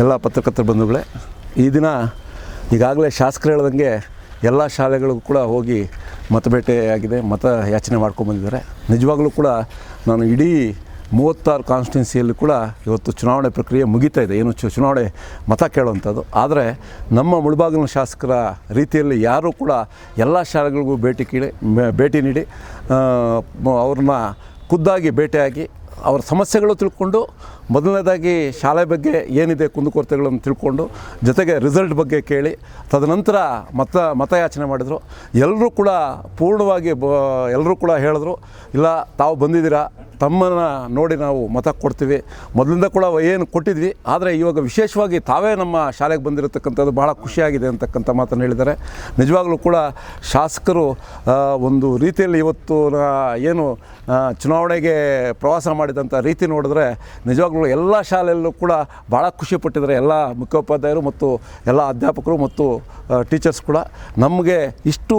ಎಲ್ಲ ಪತ್ರಕರ್ತರ ಬಂಧುಗಳೇ, ಈ ದಿನ ಈಗಾಗಲೇ ಶಾಸಕರು ಹೇಳ್ದಂಗೆ ಎಲ್ಲ ಶಾಲೆಗಳಿಗೂ ಕೂಡ ಹೋಗಿ ಮತಬೇಟೆಯಾಗಿದೆ, ಮತ ಯಾಚನೆ ಮಾಡ್ಕೊಂಬಂದಿದ್ದಾರೆ ನಿಜವಾಗಲೂ ಕೂಡ ನಾನು ಇಡೀ ಮೂವತ್ತಾರು ಕಾನ್ಸ್ಟಿಟ್ಯೂನ್ಸಿಯಲ್ಲಿ ಕೂಡ ಇವತ್ತು ಚುನಾವಣೆ ಪ್ರಕ್ರಿಯೆ ಮುಗಿತಾ ಇದೆ. ಏನು ಚುನಾವಣೆ ಮತ ಕೇಳುವಂಥದ್ದು. ಆದರೆ ನಮ್ಮ ಮುಳುಬಾಗಿಲಿನ ಶಾಸಕರ ರೀತಿಯಲ್ಲಿ ಯಾರೂ ಕೂಡ ಎಲ್ಲ ಶಾಲೆಗಳಿಗೂ ಭೇಟಿ ಕೀಳಿ ಭೇಟಿ ನೀಡಿ ಅವ್ರನ್ನ ಖುದ್ದಾಗಿ ಭೇಟಿಯಾಗಿ, ಅವರ ಸಮಸ್ಯೆಗಳು ತಿಳ್ಕೊಂಡು ಮೊದಲನೇದಾಗಿ ಶಾಲೆ ಬಗ್ಗೆ ಏನಿದೆ ಕುಂದುಕೊರತೆಗಳನ್ನು ತಿಳ್ಕೊಂಡು, ಜೊತೆಗೆ ರಿಸಲ್ಟ್ ಬಗ್ಗೆ ಕೇಳಿ, ತದನಂತರ ಮತ, ಮತಯಾಚನೆ ಮಾಡಿದರು. ಎಲ್ಲರೂ ಕೂಡ ಪೂರ್ಣವಾಗಿ ಬ ಎಲ್ಲರೂ ಕೂಡ ಹೇಳಿದ್ರು, ಇಲ್ಲ ತಾವು ಬಂದಿದ್ದೀರಾ? ತಮ್ಮನ್ನು ನೋಡಿ ನಾವು ಮತ ಕೊಡ್ತೀವಿ. ಮೊದಲಿಂದ ಕೂಡ ಏನು ಕೊಟ್ಟಿದ್ವಿ, ಆದರೆ ಇವಾಗ ವಿಶೇಷವಾಗಿ ತಾವೇ ನಮ್ಮ ಶಾಲೆಗೆ ಬಂದಿರತಕ್ಕಂಥದ್ದು ಬಹಳ ಖುಷಿಯಾಗಿದೆ ಅಂತಕ್ಕಂಥ ಮಾತನ್ನು ಹೇಳಿದ್ದಾರೆ. ನಿಜವಾಗಲೂ ಕೂಡ ಶಾಸಕರು ಒಂದು ರೀತಿಯಲ್ಲಿ ಇವತ್ತು ಏನು ಚುನಾವಣೆಗೆ ಪ್ರವಾಸ ಮಾಡಿದಂಥ ರೀತಿ ನೋಡಿದ್ರೆ ನಿಜವಾಗ್ಲೂ ಎಲ್ಲ ಶಾಲೆಯಲ್ಲೂ ಕೂಡ ಭಾಳ ಖುಷಿಪಟ್ಟಿದ್ದಾರೆ ಎಲ್ಲ ಮುಖ್ಯೋಪಾಧ್ಯಾಯರು ಮತ್ತು ಎಲ್ಲ ಅಧ್ಯಾಪಕರು ಮತ್ತು ಟೀಚರ್ಸ್ ಕೂಡ ನಮಗೆ ಇಷ್ಟು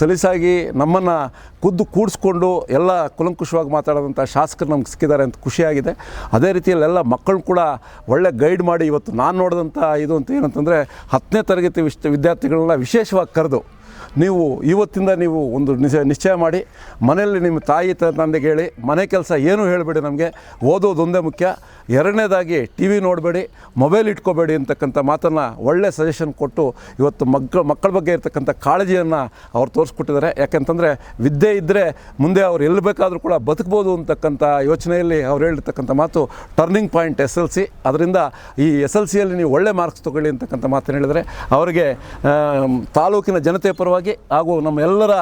ಸಲೀಸಾಗಿ ನಮ್ಮನ್ನು ಖುದ್ದು ಕೂಡಿಸ್ಕೊಂಡು ಎಲ್ಲ ಕುಲಂಕುಷವಾಗಿ ಮಾತಾಡೋದಂಥ ಶಾಸಕರು ನಮ್ಗೆ ಸಿಕ್ಕಿದ್ದಾರೆ ಅಂತ ಖುಷಿಯಾಗಿದೆ. ಅದೇ ರೀತಿಯಲ್ಲಿ ಎಲ್ಲ ಮಕ್ಕಳು ಕೂಡ ಒಳ್ಳೆ ಗೈಡ್ ಮಾಡಿ ಇವತ್ತು ನಾನು ನೋಡಿದಂಥ ಇದು ಅಂತ ಏನಂತಂದರೆ ಹತ್ತನೇ ತರಗತಿ ವಿಶ್, ವಿದ್ಯಾರ್ಥಿಗಳನ್ನ ವಿಶೇಷವಾಗಿ ಕರೆದು ನೀವು ಇವತ್ತಿಂದ ನೀವು ಒಂದು ನಿಶ್ಚಯ ನಿಶ್ಚಯ ಮಾಡಿ, ಮನೆಯಲ್ಲಿ ನಿಮ್ಮ ತಾಯಿ ತಂದೆ ತಂದೆಗೆ ಹೇಳಿ, ಮನೆ ಕೆಲಸ ಏನೂ ಹೇಳಬೇಡಿ ನಮಗೆ. ಓದೋದೊಂದೇ ಮುಖ್ಯ. ಎರಡನೇದಾಗಿ ಟಿ ವಿ ನೋಡಬೇಡಿ, ಮೊಬೈಲ್ ಇಟ್ಕೋಬೇಡಿ ಅಂತಕ್ಕಂಥ ಮಾತನ್ನು ಒಳ್ಳೆ ಸಜೆಷನ್ ಕೊಟ್ಟು ಇವತ್ತು ಮಕ್ಕಳ ಮಕ್ಕಳ ಬಗ್ಗೆ ಇರ್ತಕ್ಕಂಥ ಕಾಳಜಿಯನ್ನು ಅವ್ರು ತೋರಿಸ್ಕೊಟ್ಟಿದ್ದಾರೆ. ಯಾಕೆಂತಂದರೆ ವಿದ್ಯೆ ಇದ್ದರೆ ಮುಂದೆ ಅವ್ರು ಎಲ್ಲಿ ಬೇಕಾದರೂ ಕೂಡ ಬದುಕ್ಬೋದು ಅಂತಕ್ಕಂಥ ಯೋಚನೆಯಲ್ಲಿ ಅವ್ರು ಹೇಳಿರ್ತಕ್ಕಂಥ ಮಾತು turning point S L C ಅದರಿಂದ ಈ ಎಸ್ ಎಲ್ ಸಿಯಲ್ಲಿ ನೀವು ಒಳ್ಳೆ ಮಾರ್ಕ್ಸ್ ತೊಗೊಳ್ಳಿ ಅಂತಕ್ಕಂಥ ಮಾತನ್ನು ಹೇಳಿದರೆ, ಅವರಿಗೆ ತಾಲೂಕಿನ ಜನತೆ ಪರವಾಗಿ ಹಾಗೂ ನಮ್ಮೆಲ್ಲರ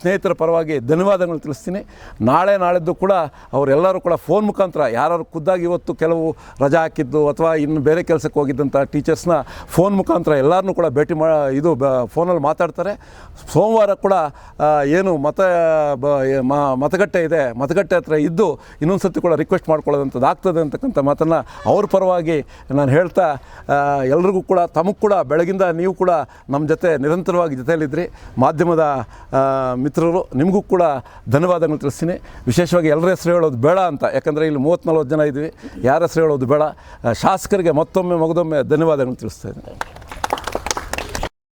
ಸ್ನೇಹಿತರ ಪರವಾಗಿ ಧನ್ಯವಾದಗಳು ತಿಳಿಸ್ತೀನಿ. ನಾಳೆ, ನಾಳೆದ್ದು ಕೂಡ ಅವರೆಲ್ಲರೂ ಕೂಡ ಫೋನ್ ಮುಖಾಂತರ ಯಾರು ಖುದ್ದಾಗಿ ಇವತ್ತು ಕೆಲವು ರಜಾ ಹಾಕಿದ್ದು ಅಥವಾ ಇನ್ನು ಬೇರೆ ಕೆಲಸಕ್ಕೆ ಹೋಗಿದ್ದಂಥ ಟೀಚರ್ಸ್ನ ಫೋನ್ ಮುಖಾಂತರ ಎಲ್ಲರನ್ನೂ ಕೂಡ ಭೇಟಿ ಮಾ, ಇದು ಬ, ಫೋನಲ್ಲಿ ಮಾತಾಡ್ತಾರೆ. ಸೋಮವಾರ ಕೂಡ ಏನು ಮತ ಮತಗಟ್ಟೆ ಇದೆ. ಮತಗಟ್ಟೆ ಹತ್ರ ಇದ್ದು ಇನ್ನೊಂದು ಸರ್ತಿ ಕೂಡ ರಿಕ್ವೆಸ್ಟ್ ಮಾಡ್ಕೊಳ್ಳೋದಂಥದ್ದು ಆಗ್ತದೆ ಅಂತಕ್ಕಂಥ ಮಾತನ್ನು ಅವ್ರ ಪರವಾಗಿ ನಾನು ಹೇಳ್ತಾ ಎಲ್ರಿಗೂ ಕೂಡ ತಮಗೆ ಕೂಡ, ಬೆಳಗಿಂದ ನೀವು ಕೂಡ ನಮ್ಮ ಜೊತೆ ನಿರಂತರವಾಗಿ ಜೊತೆಯಲ್ಲಿದ್ದಿರಿ ಮಾಧ್ಯಮದ ಮಿತ್ರರು, ನಿಮಗೂ ಕೂಡ ಧನ್ಯವಾದಗಳು ತಿಳಿಸ್ತೀನಿ. ವಿಶೇಷವಾಗಿ ಎಲ್ಲರ ಹೆಸರು ಹೇಳೋದು ಬೇಡ ಅಂತ, ಯಾಕಂದರೆ ಇಲ್ಲಿ ಮೂವತ್ತು ಜನ ಇದ್ವಿ ಯಾರ ಹೆಸರು ಹೇಳೋದು ಬೇಡ. ಶಾಸಕರಿಗೆ ಮತ್ತೊಮ್ಮೆ, ಮಗದೊಮ್ಮೆ ಧನ್ಯವಾದಗಳು ತಿಳಿಸ್ತಾ